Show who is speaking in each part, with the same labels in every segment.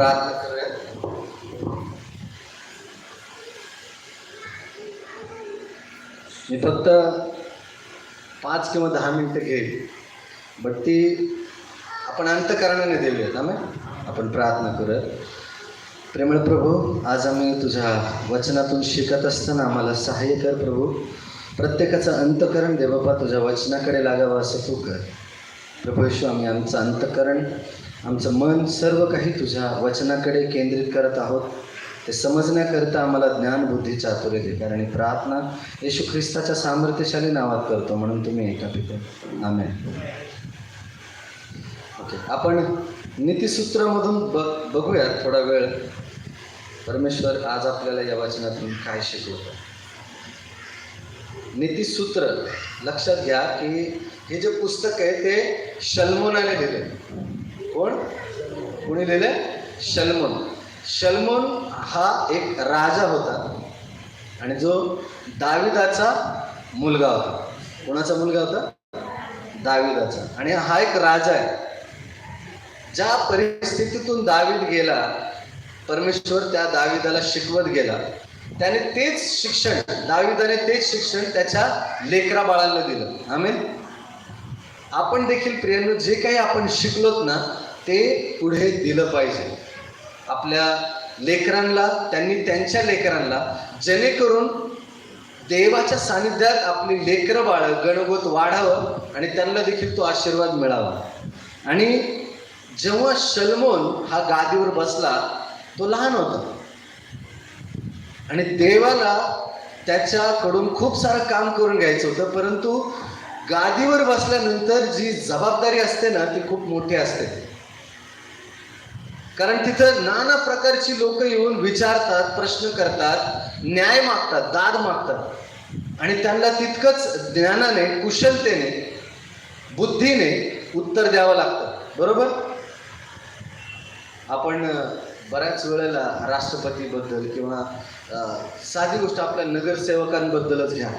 Speaker 1: प्रार्थना करूया मी फक्त पाच किंवा दहा मिनटं घेईल बट ती आपण अंतकरणाने देऊयात आम्ही आपण प्रार्थना करूयात. प्रेमळ प्रभू आज आम्ही तुझ्या वचनातून शिकत असताना आम्हाला सहाय्य कर प्रभू. प्रत्येकाचं अंतकरण दे बाबा तुझ्या वचनाकडे लागावं असं तू कर. प्रभू येशू आम्ही आमचं अंतकरण आमचं मन सर्व काही तुझ्या वचनाकडे केंद्रित करत आहोत. ते समजण्याकरिता आम्हाला ज्ञानबुद्धी चातुर्य दे कारण प्रार्थना येशू ख्रिस्ताच्या सामर्थ्यशाली नावात करतो म्हणून तुम्ही ऐका पिते आम्ही ओके आपण नीतिसूत्रामधून ब बघूयात थोडा वेळ. परमेश्वर आज आपल्याला या वचनातून काय शिकवतं? नीतिसूत्र लक्षात घ्या की हे जे पुस्तक आहे ते शल्मोनाने लिहिले कोण? कोणी लिहिले शलमोन. शलमोन हा एक राजा होता. आणि जो दाविदाचा मुलगा होता. कोणाचा मुलगा होता? दाविदाचा. आणि हा एक राजा आहे. ज्या परिस्थितीतून दावीद गेला परमेश्वर त्या दाविदाला शिकवत गेला. त्याने तेच शिक्षण दाविदाने तेच शिक्षण त्याच्या लेकरा बाळांना दिलं. आम्ही आपण देखील प्रेरणा जे काही आपण शिकलोत ना ते पुढे दिलं पाहिजे. आपल्या लेकरांना त्यांनी त्यांच्या लेकरांना जेणेकरून देवाच्या सानिध्यात आपली लेकरं बाळ गणगोत वाढावं आणि त्यांना देखील तो आशीर्वाद मिळावा. आणि जेव्हा शलमोन हा गादीवर बसला तो लहान होता. आणि देवाला त्याच्याकडून खूप सारं काम करून घ्यायचं होतं परंतु गादीवर बसल्यानंतर जी जबाबदारी असते ना ती खूप मोठी असते. कारण तिथं नाना प्रकारची लोक येऊन विचारतात प्रश्न करतात न्याय मागतात दाद मागतात. आणि त्यांना तितकंच ज्ञानाने कुशलतेने बुद्धीने उत्तर द्यावं लागतं. बरोबर? आपण बऱ्याच वेळेला राष्ट्रपतीबद्दल किंवा साधी गोष्ट आपल्या नगरसेवकांबद्दलच घ्या.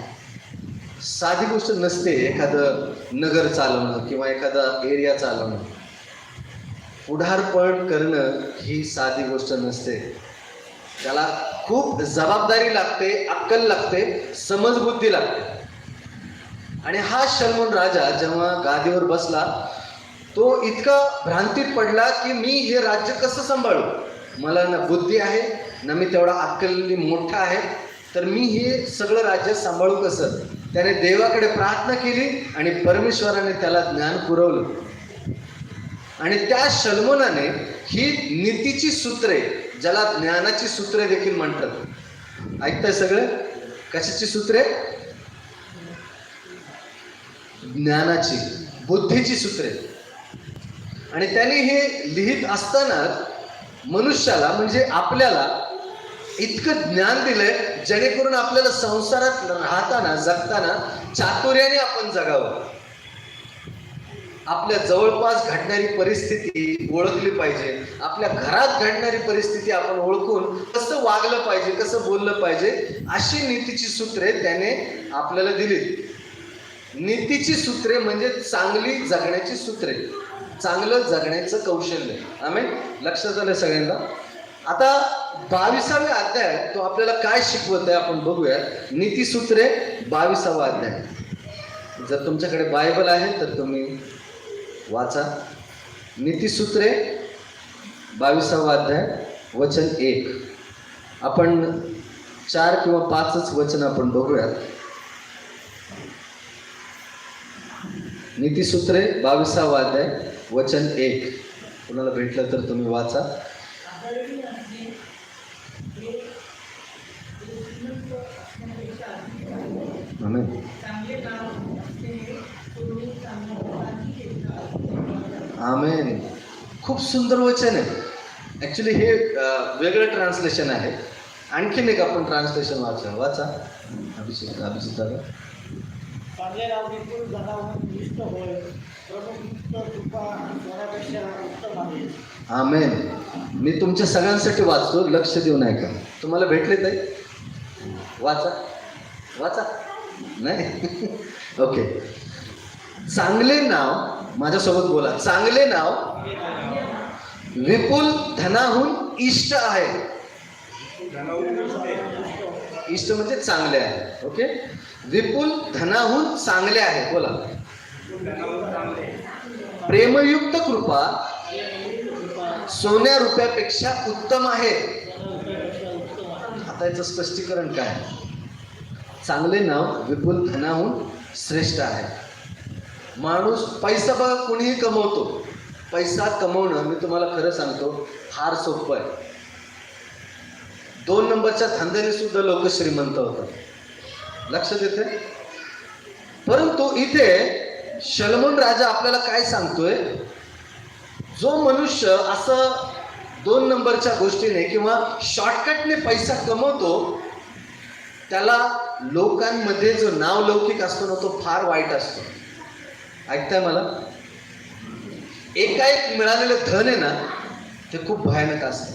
Speaker 1: साधी गोष्ट नसते एखादं नगर चालवणं किंवा एखादा एरिया चालवणं. पुढारपण करणं ही साधी गोष्ट नसते. त्याला खूप जबाबदारी लागते अक्कल लागते समजबुद्धी लागते. आणि हा शल्मोन राजा जेव्हा गादीवर बसला तो इतका भ्रांतीत पडला की मी हे राज्य कसं सांभाळू? मला ना बुद्धी आहे ना मी तेवढा अक्कल मोठा आहे तर मी हे सगळं राज्य सांभाळू कसं? त्याने देवाकडे प्रार्थना केली आणि परमेश्वराने त्याला ज्ञान पुरवलं. आणि त्या शल्मोनाने ही नीतीची सूत्रे ज्याला ज्ञानाची सूत्रे देखील म्हणतात. ऐकताय सगळं? कशाची सूत्रे? ज्ञानाची बुद्धीची सूत्रे. आणि त्याने हे लिहित असताना मनुष्याला म्हणजे आपल्याला इतकं ज्ञान दिलंय जेणेकरून आपल्याला संसारात राहताना जगताना चातुर्याने आपण जगावं. आपल्या जवळपास घडणारी परिस्थिती ओळखली पाहिजे. आपल्या घरात घडणारी परिस्थिती आपण ओळखून कसं वागलं पाहिजे कसं बोललं पाहिजे अशी नीतीची सूत्रे त्याने आपल्याला दिली नीतीची सूत्रे म्हणजे चांगली जगण्याची सूत्रे. चांगलं जगण्याचं कौशल्य. आम्ही लक्षात आलं सगळ्यांना? आता बावीसावे अध्याय तो आपल्याला काय शिकवत आहे आपण बघूया नीतीसूत्रे बावीसावा अध्याय. जर तुमच्याकडे बायबल आहे तर तुम्ही वाचा. नीतीसूत्रे बावीसावा अध्याय वचन एक. आपण चार किंवा पाचच वचन आपण बघूयात. नीतीसूत्रे बावीसावा अध्याय वचन एक. कुणाला भेटलं तर तुम्ही वाचा आमेन. आमेन. खूप सुंदर वचन आहे. ॲक्च्युली हे वेगळं ट्रान्सलेशन आहे. आणखीन एक आपण ट्रान्सलेशन वाचा वाचा. अभिषेक अभिषेक दादा.
Speaker 2: चांगले इष्ट होय. आहे.
Speaker 1: आमेन. मी तुमच्या सगळ्यांसाठी वाचतो. लक्ष देऊन ऐका. तुम्हाला भेटले ताई? वाचा. वाचा. नाही? ओके. चांगले नाव माझ्यासोबत बोला. चांगले नाव विपुल धनाहून इष्ट आहे. इष्ट म्हणजे चांगले आहे. ओके? विपुल धनाहून चांगले आहे. बोला. प्रेमयुक्त कृपा सोन्या रुपयापेक्षा उत्तम आहे. आता याचं स्पष्टीकरण काय? चांगले नाव विपुल धनाहून श्रेष्ठ आहे. माणूस पैसा बघा कुणीही कमवतो. पैसा कमवणं मी तुम्हाला खरं सांगतो फार सोपं आहे. दोन नंबरच्या धंद्याने सुद्धा लोक श्रीमंत होतात. लक्षात येते परंतु इथे शलमन राजा आपल्याला काय सांगतोय? जो मनुष्य असं दोन नंबरच्या गोष्टीने किंवा शॉर्टकटने पैसा कमवतो त्याला लोकांमध्ये जो नाव लौकिक असतो ना तो फार वाईट असतो. ऐकताय मला? एकाएक मिळालेलं धन आहे ना ते खूप भयानक असतं.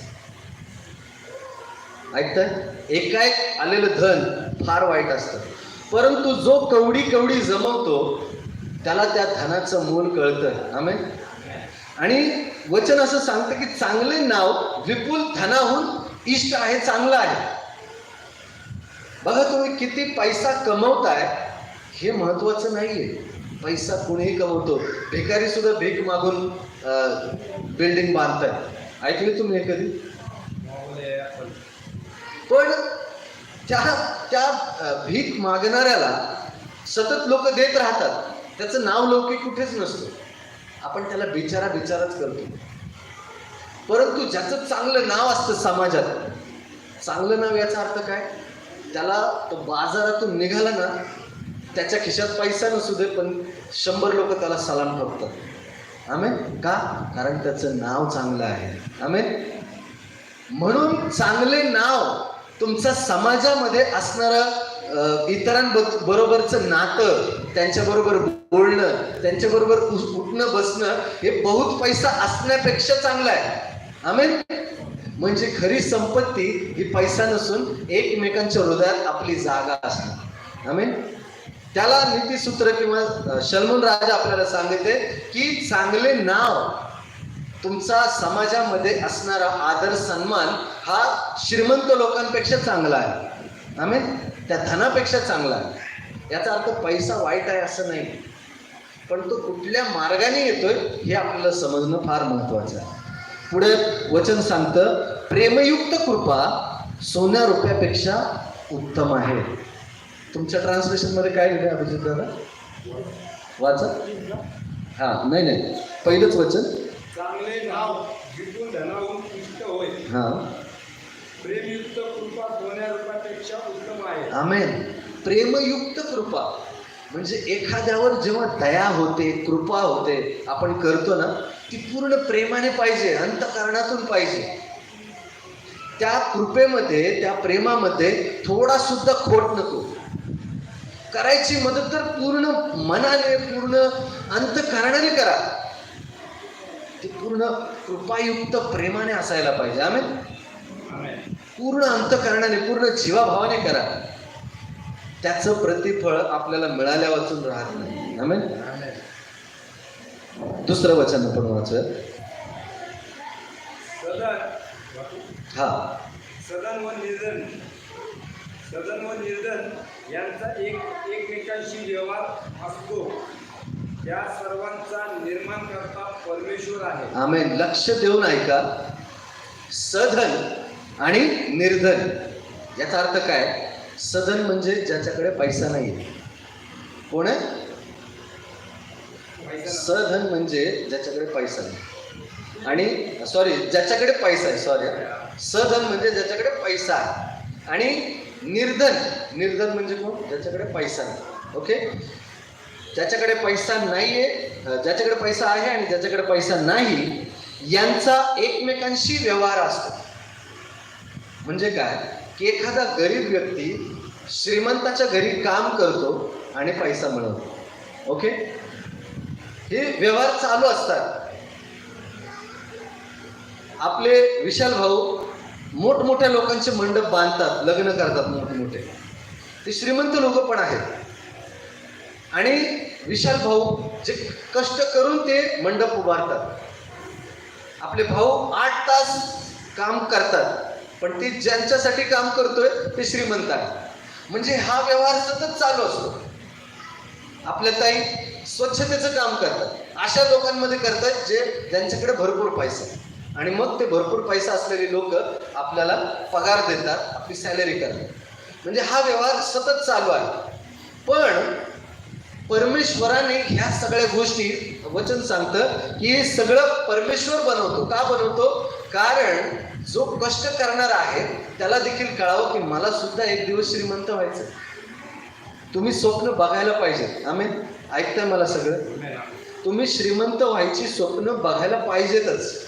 Speaker 1: ऐकताय? एकाएक आलेलं धन फार वाईट असतं. परंतु जो कवडी कवडी जमवतो त्याला त्या धनाचं मूल कळतं. आमेन? आणि वचन असं सांगतं की चांगले नाव विपुल धनाहून इष्ट आहे चांगलं आहे. बघा तुम्ही किती पैसा कमवताय हे महत्वाचं नाहीये. पैसा कुणीही कमवतो. भिकारी सुद्धा भीक मागून बिल्डिंग बांधताय ऐकले तुम्ही हे कधी? पण त्या त्या भीक मागणाऱ्याला सतत लोक देत राहतात. त्याचं नाव लौकिक कुठेच नसतं. आपण त्याला बिचारा बिचाराच करतो. परंतु ज्याचं चांगलं नाव असतं समाजात चांगलं नाव याचा अर्थ काय? त्याला तो बाजारातून निघाला ना त्याच्या खिशात पैसा नसू दे पण शंभर लोक त्याला सलाम ठोकतात आमे का? कारण त्याचं नाव चांगलं आहे. आमे म्हणून चांगले नाव तुमचा समाजामध्ये असणारं इतरांबरोबरचं नातं त्यांच्याबरोबर बोलणं त्यांच्याबरोबर उठणं बसणं हे बहुत पैसा असण्यापेक्षा चांगलं आहे. आमेन? म्हणजे खरी संपत्ती ही पैसा नसून एकमेकांच्या हृदयात आपली जागा असणं आमेन? त्याला नीतीसूत्र किंवा अ, शल्मून राजा आपल्याला सांगते की चांगले नाव तुमचा समाजामध्ये असणारा आदर सन्मान हा श्रीमंत लोकांपेक्षा चांगला आहे. आम्ही त्या धनापेक्षा चांगला आहे. याचा अर्थ पैसा वाईट आहे असं नाही. पण तो कुठल्या मार्गाने येतोय हे आपल्याला समजणं फार महत्वाचं आहे. पुढे वचन सांगतं प्रेमयुक्त कृपा सोन्या रुपयापेक्षा उत्तम आहे. तुमच्या ट्रान्सलेशनमध्ये काय लिहिलं अभिजित दादा? वाचा हा नाही नाही. पहिलंच वचन?
Speaker 3: चांगले नाव इष्ट होय.
Speaker 1: हा.
Speaker 3: प्रेमयुक्त कृपा सोन्या रुपयापेक्षा उत्तम आहे.
Speaker 1: आमेन. प्रेमयुक्त कृपा. म्हणजे एखाद्यावर जेव्हा दया होते कृपा होते आपण करतो ना ती पूर्ण प्रेमाने पाहिजे अंतकरणातून पाहिजे. त्या कृपेमध्ये त्या प्रेमामध्ये थोडा सुद्धा खोट नको. करायची मदत तर पूर्ण मनाने पूर्ण अंतकरणाने करा. ती पूर्ण कृपायुक्त प्रेमाने असायला पाहिजे. आमेन? पूर्ण अंतकरणाने पूर्ण जीवाभावाने करा. त्याचं प्रतिफळ आपल्याला मिळाल्या वाचून राहत नाही. आमेन? दुसरं वचन आपण
Speaker 3: सदन.
Speaker 1: हा.
Speaker 3: सदन व निर्धन सदन व निर्धन यांचा एक एकमेकांशी व्यवहार असतो. त्या सर्वांचा निर्माण करता परमेश्वर आहे.
Speaker 1: आमेन. लक्ष देऊन ऐका. सधन आणि निर्धन. याचा अर्थ काय? सधन म्हणजे ज्याच्याकडे पैसा नाही कोण आहे? सधन म्हणजे ज्याच्याकडे पैसा नाही. आणि सॉरी ज्याच्याकडे पैसा आहे सॉरी सधन म्हणजे ज्याच्याकडे पैसा आहे. आणि निर्धन. निर्धन म्हणजे कोण? ज्याच्याकडे पैसा नाही. ओके? ज्याच्याकडे पैसा नाही आहे ज्याच्याकडे पैसा आहे आणि ज्याच्याकडे पैसा नाही यांचा एकमेकांशी व्यवहार असतो. म्हणजे काय? की एखादा गरीब व्यक्ती श्रीमंताच्या घरी काम करतो आणि पैसा मिळवतो. ओके? हे व्यवहार चालू असतात. आपले विशाल भाऊ मोठमोठ्या लोकांचे मंडप बांधतात लग्न करतात मोठमोठे. ते श्रीमंत लोक पण आहेत. आणि विशाल भाऊ जे कष्ट करून ते मंडप उभारतात. आपले भाऊ आठ तास काम करतात पण ते ज्यांच्यासाठी काम करतोय ते श्रीमंत आहे म्हणजे हा व्यवहार सतत चालू असतो. आपल्या ताई स्वच्छतेचं काम करतात. अशा लोकांमध्ये करतात जे ज्यांच्याकडे भरपूर पैसा आहे. आणि मग ते भरपूर पैसा असलेले लोक आपल्याला पगार देतात आपली सॅलरी करतात. म्हणजे हा व्यवहार सतत चालू आहे. पण परमेश्वराने ह्या सगळ्या गोष्टी वचन सांगतं की हे सगळं परमेश्वर बनवतो. का बनवतो? कारण जो कष्ट करणार आहे त्याला देखील कळावं की मला सुद्धा एक दिवस श्रीमंत व्हायचं तुम्ही स्वप्न बघायला पाहिजे. आम्ही ऐकताय मला सगळं? तुम्ही श्रीमंत व्हायची स्वप्न बघायला पाहिजेतच.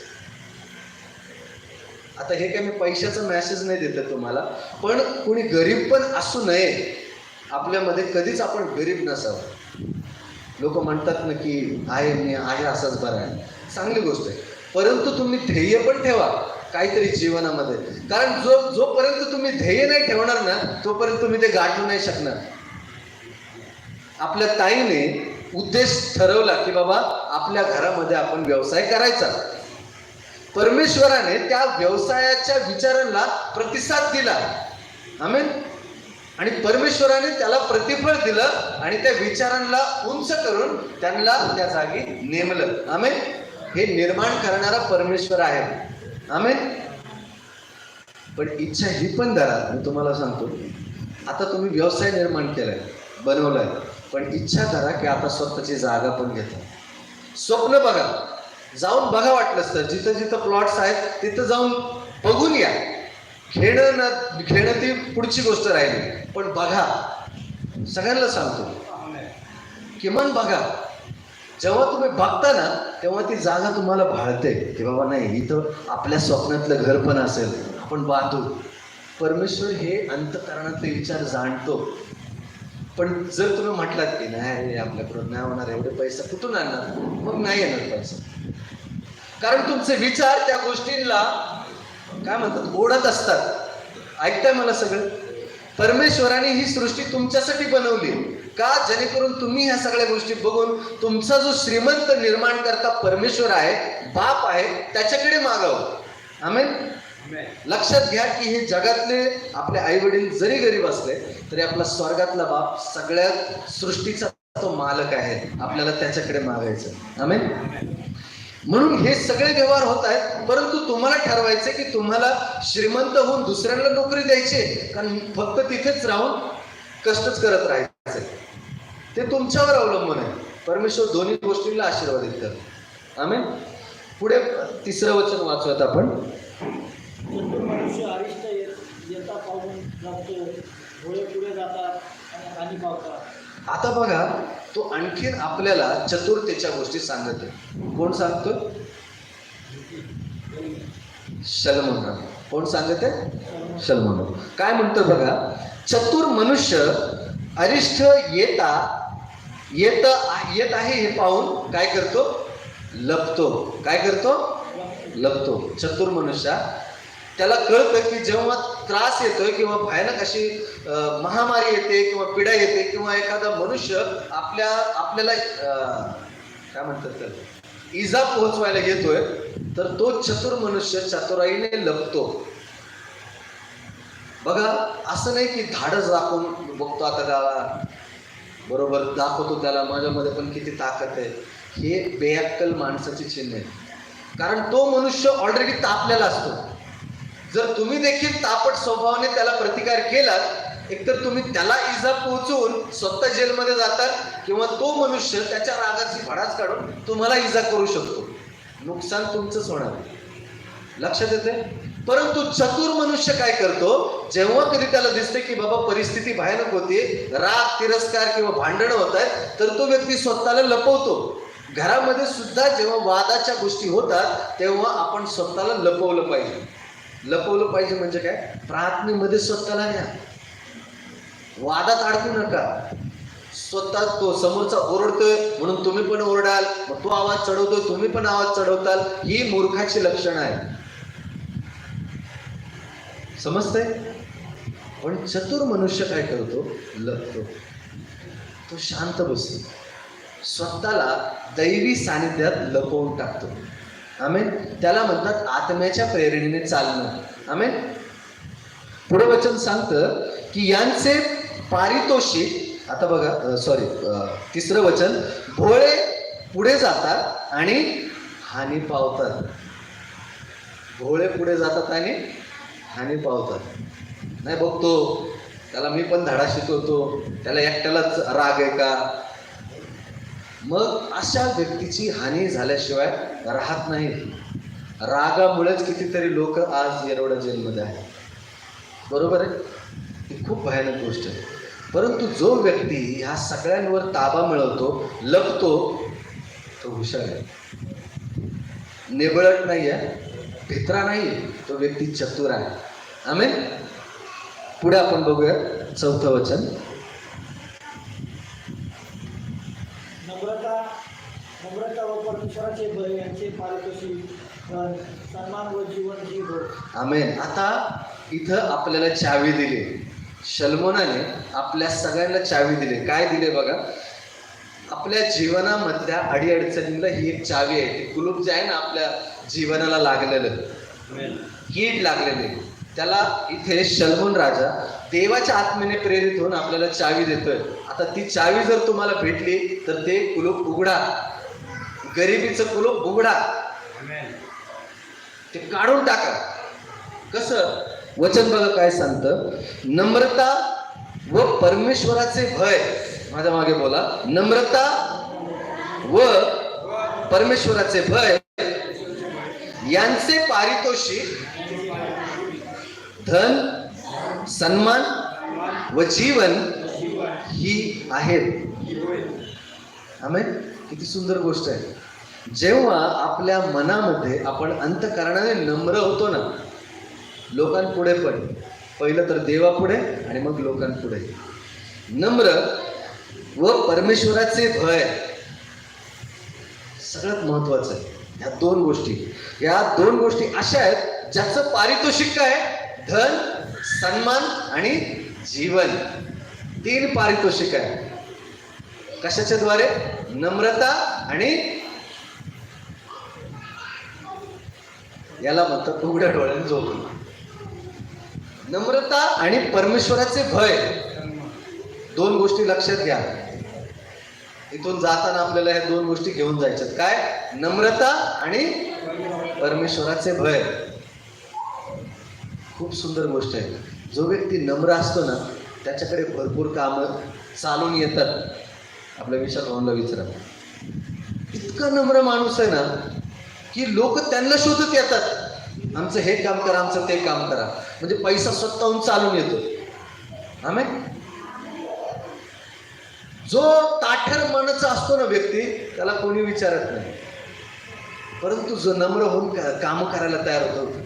Speaker 1: आता हे काय मी पैशाचा मेसेज नाही देत तुम्हाला पण कुणी गरीब पण असू नये आपल्यामध्ये कधीच आपण गरीब नसावं. लोक म्हणतात ना की आहे मी आहे असाच बरा आहे. चांगली गोष्ट आहे. परंतु तुम्ही ध्येय पण ठेवा काहीतरी जीवनामध्ये. कारण जो जोपर्यंत तुम्ही ध्येय नाही ठेवणार ना तोपर्यंत तुम्ही ते गाठू नाही शकणार. आपल्या ताईने उद्देश ठरवला की बाबा आपल्या घरामध्ये आपण व्यवसाय करायचा. परमेश्वराने त्या व्यवसायाच्या विचारांना प्रतिसाद दिला. आमेन. आणि परमेश्वराने त्याला प्रतिफळ दिलं आणि त्या विचारांना उंच करून त्यांना त्या जागी नेमलं. आमेन. हे निर्माण करणारा परमेश्वर आहे. आमेन. पण इच्छा ही पण धरा. मी तुम्हाला सांगतो. आता तुम्ही व्यवसाय निर्माण केलाय बनवलाय. पण इच्छा धरा की आता स्वतःची जागा पण घेता. स्वप्न बघा. जाऊन बघा वाटलंच तर जिथं जिथं प्लॉट्स आहेत तिथं जाऊन बघून या. खेळणं ना खेळणं ती पुढची गोष्ट राहिली. पण बघा. सगळ्यांना सांगतो. किमान बघा. जेव्हा तुम्ही बघता ना तेव्हा ती जागा तुम्हाला भाळते. की बाबा नाही इथं आपल्या स्वप्नातलं घर पण असेल. आपण पाहतो. परमेश्वर हे अंतकरणातले विचार जाणतो. पण जर तुम्ही म्हटलात की नाही आपल्याकडून नाही होणार एवढे पैसा कुठून आणणार? मग नाही येणार पैसा. कारण तुमचे विचार त्या गोष्टींना काय म्हणतात ओढत असतात. ऐकताय मला सगळं? परमेश्वराने ही सृष्टी तुमच्यासाठी बनवली. का? जेणेकरून तुम्ही ह्या सगळ्या गोष्टी बघून तुमचा जो श्रीमंत निर्माण करता परमेश्वर आहे बाप आहे त्याच्याकडे मागावं. आमेन? लक्षात घ्या की हे जगातले आपले आई वडील जरी गरीब असले तरी आपला स्वर्गातला बाप सगळ्या सृष्टीचा तो मालक आहे. आपल्याला त्याच्याकडे मागायचं. आमेन? म्हणून हे सगळे व्यवहार होत आहेत परंतु तुम्हाला ठरवायचे की तुम्हाला श्रीमंत होऊन दुसऱ्यांना नोकरी द्यायची कारण फक्त तिथेच राहून कष्टच करत राहायचे ते तुमच्यावर अवलंबून आहे. परमेश्वर दोन्ही गोष्टींना आशीर्वाद देतात आम्ही पुढे तिसरं वचन वाचूयात आपण.
Speaker 2: चतुर मनुष्य अरिष्ट येत येता पाहून जातो डोळे पुढे जातात आणि हानी पावतात.
Speaker 1: आता बघा तो आणखीन आपल्याला चतुर्थीच्या गोष्टी सांगत आहे. कोण सांगतो? शलमोन कोण सांगत आहे? शलमोन काय म्हणतो बघा चतुर मनुष्य अरिष्ठ येता येत येत आहे हे पाहून काय करतो? लपतो. काय करतो? लपतो. चतुर मनुष्या त्याला कळतं की जेव्हा त्रास येतोय किंवा भयानक अशी महामारी येते किंवा पिढा येते किंवा एखादा मनुष्य आपल्या आपल्याला काय म्हणतात तर इजा पोहोचवायला येतोय तर तो चतुर मनुष्य चतुराईने लपतो. बघा असं नाही की धाडस दाखवून बघतो आता त्याला बरोबर दाखवतो त्याला माझ्यामध्ये पण किती ताकद आहे. हे बेअक्कल माणसाची चिन्ह आहे. कारण तो मनुष्य ऑलरेडी तापलेला असतो. जर तुम्ही देखील तापट स्वभावाने त्याला प्रतिकार केलात एकतर तुम्ही त्याला इजा पोहोचवून स्वतः जेलमध्ये जातात किंवा तो मनुष्य त्याच्या रागाची भडाच काढून तुम्हाला इजा करू शकतो. नुकसान तुमचंच होणार. लक्षात येते परंतु चतुर मनुष्य काय करतो? जेव्हा कधी त्याला दिसते की बाबा परिस्थिती भयानक होती राग तिरस्कार किंवा भांडणं होत आहेत तर तो व्यक्ती स्वतःला लपवतो. घरामध्ये सुद्धा जेव्हा वादाच्या गोष्टी होतात तेव्हा आपण स्वतःला लपवलं पाहिजे. लपवलं पाहिजे म्हणजे काय? प्रार्थनेमध्ये स्वतःला घ्या वादात अडकू नका. स्वतः तो समोरचा ओरडतोय म्हणून तुम्ही पण ओरडाल मग तो आवाज चढवतोय तुम्ही पण आवाज चढवताल ही मूर्खाची लक्षणं आहे समजतंय? पण चतुर मनुष्य काय करतो? लपतो. तो शांत बसतो. स्वतःला दैवी सानिध्यात लपवून टाकतो. आमेन? त्याला म्हणतात आत्म्याच्या प्रेरणेने चालणं. आमेन? पुढे वचन सांगतं की यांचे पारितोषिक आता बघा सॉरी तिसरं वचन भोळे पुढे जातात आणि हानी पावतात. भोळे पुढे जातात आणि हानी पावतात. नाही बघतो त्याला मी पण धडा शिकवतो त्याला एकट्यालाच राग आहे का? मग अशा व्यक्तीची हानी झाल्याशिवाय राहत नाही. रागामुळेच कितीतरी लोक आज येरवडा जेलमध्ये आहेत. बरोबर आहे? ही खूप भयानक गोष्ट आहे. परंतु जो व्यक्ती ह्या सगळ्यांवर ताबा मिळवतो लपतो तो हुशार आहे. निबळट नाही आहे भित्रा नाही तो व्यक्ती चतुर आहे. आम्ही पुढे आपण बघूया चौथं वचन.
Speaker 2: व परमेश्वराचे भय यांचे सन्मान व जीवन हो.
Speaker 1: आमेन. आता इथं आपल्याला चावी दिली. शल्मोनाने आपल्या सगळ्यांना चावी दिली. काय दिले बघा? आपल्या जीवनामधल्या अडीअडचणीला ही एक चावी आहे. ती कुलूप जे आहे ना आपल्या जीवनाला लागलेलं. कीड लागलेले त्याला इथे शल्मोन राजा देवाच्या आत्मेने प्रेरित होऊन आपल्याला चावी देतोय. आता ती चावी जर तुम्हाला भेटली तर ते कुलूप उघडा. गरिबीचं कुलूप उघडा ते काढून टाका. कसं? वचन बघा काय सांगतं. नम्रता व परमेश्वराचे भय. माझ्या मागे बोला. नम्रता व परमेश्वराचे भय. यांचे पारितोषिक धन सन्मान व जीवन ही आहेत. आमेन किती सुंदर गोष्ट आहे. जेव्हा आपल्या मनामध्ये आपण अंतकरणाने नम्र होतो ना लोकांपुढे पण. पहिलं तर देवापुढे आणि मग लोकांपुढे. नम्र व परमेश्वराचे भय. सगळ्यात महत्वाचं आहे. ह्या दोन गोष्टी. या दोन गोष्टी अशा आहेत ज्याचं पारितोषिक काय? धन सन्मान आणि जीवन. तीन पारितोषिक आहे. कशाच्या द्वारे? नम्रता आणि याला म्हणतात उघड्या डोळ्याने झोप नम्रता आणि परमेश्वराचे भय. दोन गोष्टी लक्षात घ्या. इथून जाताना आपल्याला ह्या दोन गोष्टी घेऊन जायच्यात. काय? नम्रता आणि परमेश्वराचे भय. खूप सुंदर गोष्ट आहे. जो व्यक्ती नम्र असतो ना त्याच्याकडे भरपूर कामं चालून येतात. आपल्या विशाल भाऊला विचारा. इतका नम्र माणूस आहे ना की लोक त्यांना शोधत येतात. आमचं हे काम करा आमचं ते काम करा. म्हणजे पैसा स्वतःहून चालून येतो. आम्ही जो ताठर मनाचा असतो ना व्यक्ती त्याला कोणी विचारत नाही. परंतु जो नम्र होऊन काम करायला तयार होतो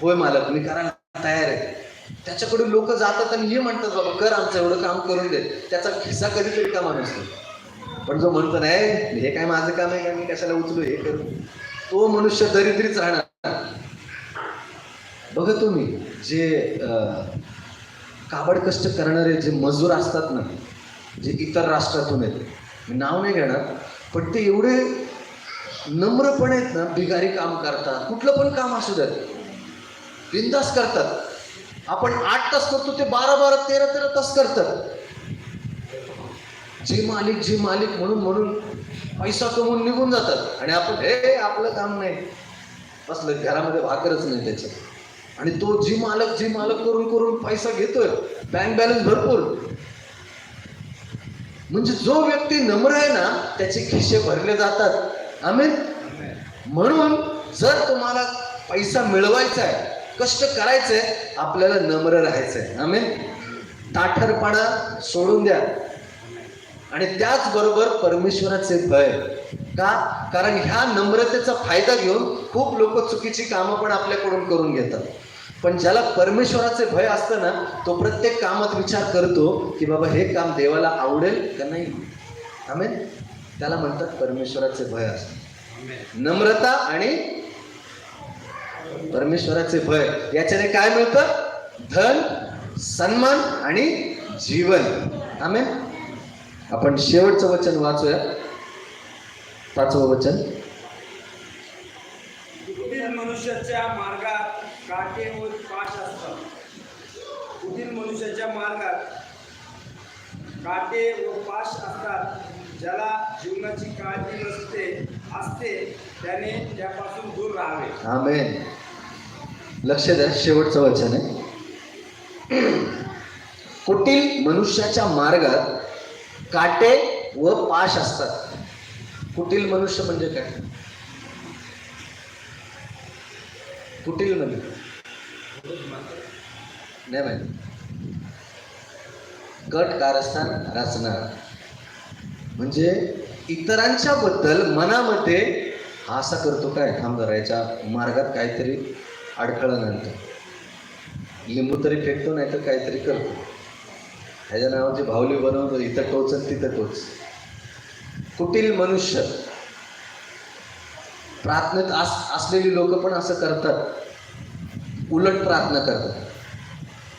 Speaker 1: होय मालक मी करायला तयार आहे. त्याच्याकडून लोक जातात आणि हे म्हणतात बाबा कर आमचं एवढं काम करून दे. त्याचा खिस्सा कधीतरी का माणूस पण जो म्हणतो नाही हे काय माझं काम आहे का? मी कशाला उचलू हे करू? तो मनुष्य दरिद्रीच राहणार. बघा तुम्ही जे काबड कष्ट करणारे जे मजूर असतात ना जे इतर राष्ट्रातून येते मी नाव नाही घेणार पण ते एवढे नम्रपणे आहेत ना बिगारी काम करतात कुठलं पण काम असू द्यात बिंदास करतात. आपण आठ तास करतो ते बारा बारा तेरा तेरा तास करतात. जे मालिक जे मालिक म्हणून म्हणून पैसा कमवून निघून जातात. आणि आपण हे आपलं काम नाही. असलं घरामध्ये भाकरच नाही त्याच्यात. आणि तो जी मालक जी मालक करून करून पैसा घेतोय बँक बॅलन्स भरपूर. म्हणजे जो व्यक्ती नम्र आहे ना त्याचे खिशे भरले जातात. आम्ही म्हणून जर तुम्हाला पैसा मिळवायचा आहे कष्ट करायचंय आपल्याला नम्र राहायचंय. आम्ही ताठरपणा सोडून द्या. आणि त्याचबरोबर परमेश्वराचे भय. का? कारण ह्या नम्रतेचा फायदा घेऊन खूप लोक चुकीची कामं पण आपल्याकडून करून घेतात. पण ज्याला परमेश्वराचे भय असतं ना तो प्रत्येक कामात विचार करतो की बाबा हे काम देवाला आवडेल का नाही? आमेन? त्याला म्हणतात परमेश्वराचे भय असतं. नम्रता आणि परमेश्वराचे भय. याच्याने काय मिळतं? धन सन्मान आणि जीवन. आमेन? आपण शेवटचं वचन वाचूया. पाचवं वचन.
Speaker 3: मनुष्याच्या मार्गात काटे व पाश असतात. कुटील मनुष्याच्या मार्गात काटे व पाश असतात. ज्याला जीवनाची काळजी नसते असते त्याने त्यापासून दूर राहावे.
Speaker 1: आमेन. लक्ष द्या शेवटचं वचन आहे. कुटील मनुष्याच्या मार्गात काटे व पाश असतात. कुटील मनुष्य म्हणजे काय? कुटील म्हणजे नाही माहिती कट कारस्थान रचणार. म्हणजे इतरांच्या बद्दल मनामध्ये असा करतो काय? थांब जरा याच्या मार्गात काहीतरी अडखळा आणतो लिंबू तरी फेकतो नाही तर काहीतरी करतो. ह्याच्या नावाची भावली बनवतो इथं टोच आणि तिथं टोच. कुटील मनुष्य. प्रार्थनेत अस असलेली लोक पण असं करतात. उलट प्रार्थना करतात.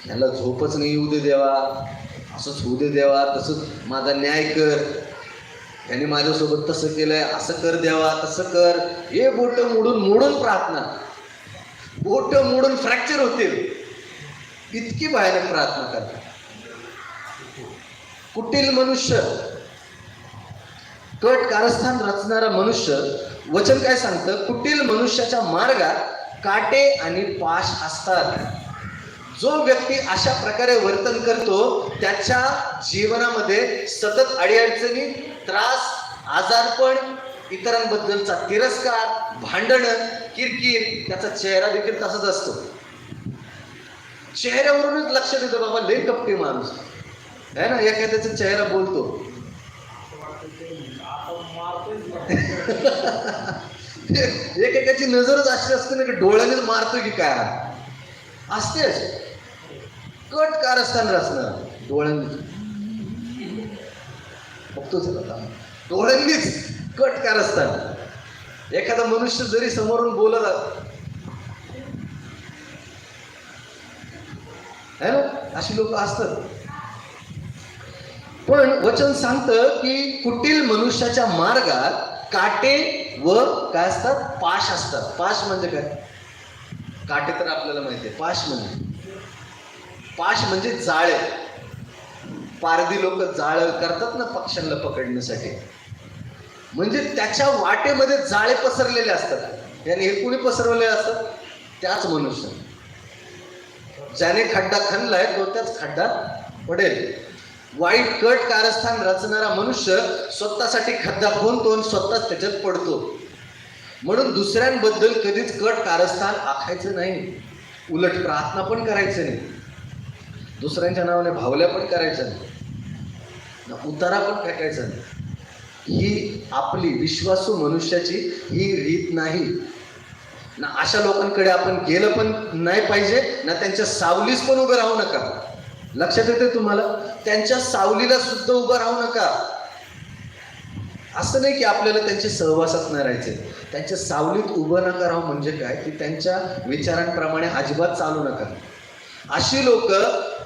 Speaker 1: ह्याला झोपच नाही येऊ दे देवा. असंच होऊ दे देवा तसंच माझा न्याय कर. याने माझ्यासोबत तसं केलंय असं कर देवा तसं कर. हे बोट मोडून मोडून प्रार्थना. बोट मोडून फ्रॅक्चर होतील. इतकी भयानक प्रार्थना करतात. कुटील मनुष्य कट कारस्थान रचणारा मनुष्य वचन काय सांगतं? कुटील मनुष्याच्या मार्गात काटे आणि पाश असतात. जो व्यक्ती अशा प्रकारे वर्तन करतो त्याच्या जीवनामध्ये सतत अडीअडचणी त्रास आजारपण इतरांबद्दलचा तिरस्कार भांडणं किरकिर त्याचा चेहरा देखील तसाच असतो. चेहऱ्यावरूनच लक्ष देतो बाबा लय कपटी माणूस. आहे ना? एखाद्याचा चेहरा बोलतो. एकेकाची नजरच अशी असते ना की डोळ्यानेच मारतो की काय? असते कट कारस्थान असणार डोळ्यांनी. बघतोच डोळ्यांनीच. कट कारस्थान. एखादा मनुष्य जरी समोरून बोलत आ- है ना? अशी लोक असतात. पण वचन सांगतं की कुटील मनुष्याच्या मार्गात काटे व काय असतात? पाश असतात. पाश म्हणजे काय? काटे तर आपल्याला माहिती आहे. पाश म्हणजे पाश म्हणजे जाळे. पारधी लोक जाळ करतात ना पक्ष्यांना पकडण्यासाठी. म्हणजे त्याच्या वाटेमध्ये जाळे पसरलेले असतात. याने हे कुणी पसरवले असतात? त्याच मनुष्य. ज्याने खड्डा खणलाय तो त्याच खड्डा पडेल. वाईट कट कारस्थान रचणारा मनुष्य स्वतःसाठी खड्डा खोनतो आणि स्वतःच त्याच्यात पडतो. म्हणून दुसऱ्यांबद्दल कधीच कट कारस्थान आखायचं नाही. उलट प्रार्थना पण करायचं नाही. दुसऱ्यांच्या नावाने भावल्या पण करायचं नाही. ना उतारा पण फेकायचा नाही. ही आपली विश्वासू मनुष्याची ही रीत नाही. ना अशा लोकांकडे आपण गेलं पण नाही पाहिजे ना त्यांच्या सावलीस पण उभं राहू नका. लक्षात येते तुम्हाला? त्यांच्या सावलीला सुद्धा उभं राहू नका. असं नाही की आपल्याला त्यांच्या सहवासात नाही राहायचे त्यांच्या सावलीत उभं नका राहू म्हणजे काय? की त्यांच्या विचारांप्रमाणे अजिबात चालू नका. अशी लोक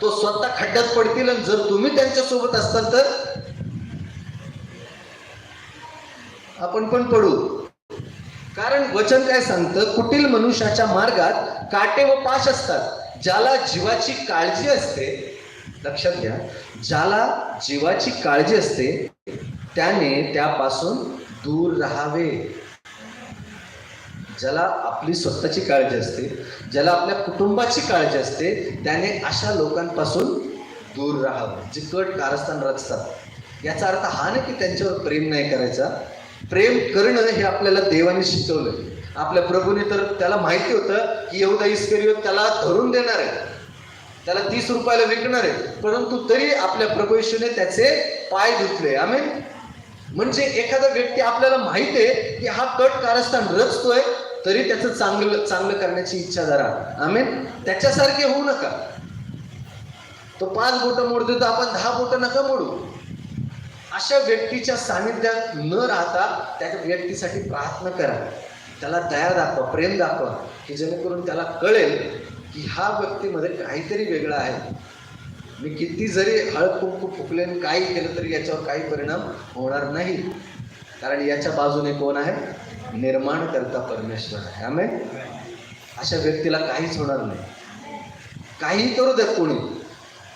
Speaker 1: तो स्वतः खड्ड्यात पडतील आणि जर तुम्ही त्यांच्यासोबत असाल तर आपण पण पडू. कारण वचन काय सांगतं? कुटील मनुष्याच्या मार्गात काटे व पाश असतात. ज्याला जीवाची काळजी असते लक्षात घ्या ज्याला जीवाची काळजी असते त्याने त्यापासून दूर राहावे. ज्याला आपली स्वतःची काळजी असते ज्याला आपल्या कुटुंबाची काळजी असते त्याने अशा लोकांपासून दूर राहावं. जे कट कारस्थान रचतात. याचा अर्थ हा नाही की त्यांच्यावर प्रेम नाही करायचा. प्रेम करणं हे आपल्याला देवाने शिकवलं आपल्या प्रभूने तर त्याला माहिती होतं की एवढा इस्करियोत त्याला धरून देणार आहे. त्याला तीस रुपयाला विकणार आहे. परंतु तरी आपल्या प्रभू त्याचे पाय धुतले. आम्ही म्हणजे एखादा व्यक्ती आपल्याला माहिती आहे की हा कट कारस्थान रचतोय तरी त्याचं चांगलं चांगलं करण्याची इच्छा धरा. आम्ही त्याच्यासारखे होऊ नका. तो पाच बोटं मोडतो तर आपण दहा बोटं नका मोडू. अशा व्यक्तीच्या सानिध्यात न राहता त्या व्यक्तीसाठी प्रार्थना करा. त्याला दया दाखवा प्रेम दाखवा की जेणेकरून त्याला कळेल की हा व्यक्तीमध्ये काहीतरी वेगळं आहे. मी किती जरी हळद कुंकू फुकले आणि काही केलं तरी याच्यावर काही परिणाम होणार नाही. कारण याच्या बाजूने कोण आहे? निर्माण करता परमेश्वर आहे. आम्ही अशा व्यक्तीला काहीच होणार नाही. काही करू देत कोणी.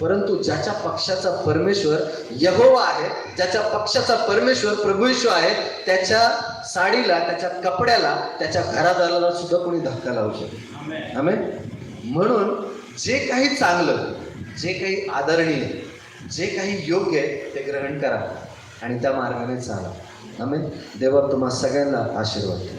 Speaker 1: परंतु ज्याच्या पक्षाचा परमेश्वर यहोवा आहे ज्याच्या पक्षाचा परमेश्वर प्रभू येशू आहे त्याच्या साडीला त्याच्या कपड्याला त्याच्या घरादाराला सुद्धा कोणी धक्का लावू शकतो आमेन म्हणून जे काही चांगलं जे काही आदरणीय जे काही योग्य आहे ते ग्रहण करा आणि त्या मार्गाने चाला. आमेन देवा तुम्हा सगळ्यांना आशीर्वाद द्या.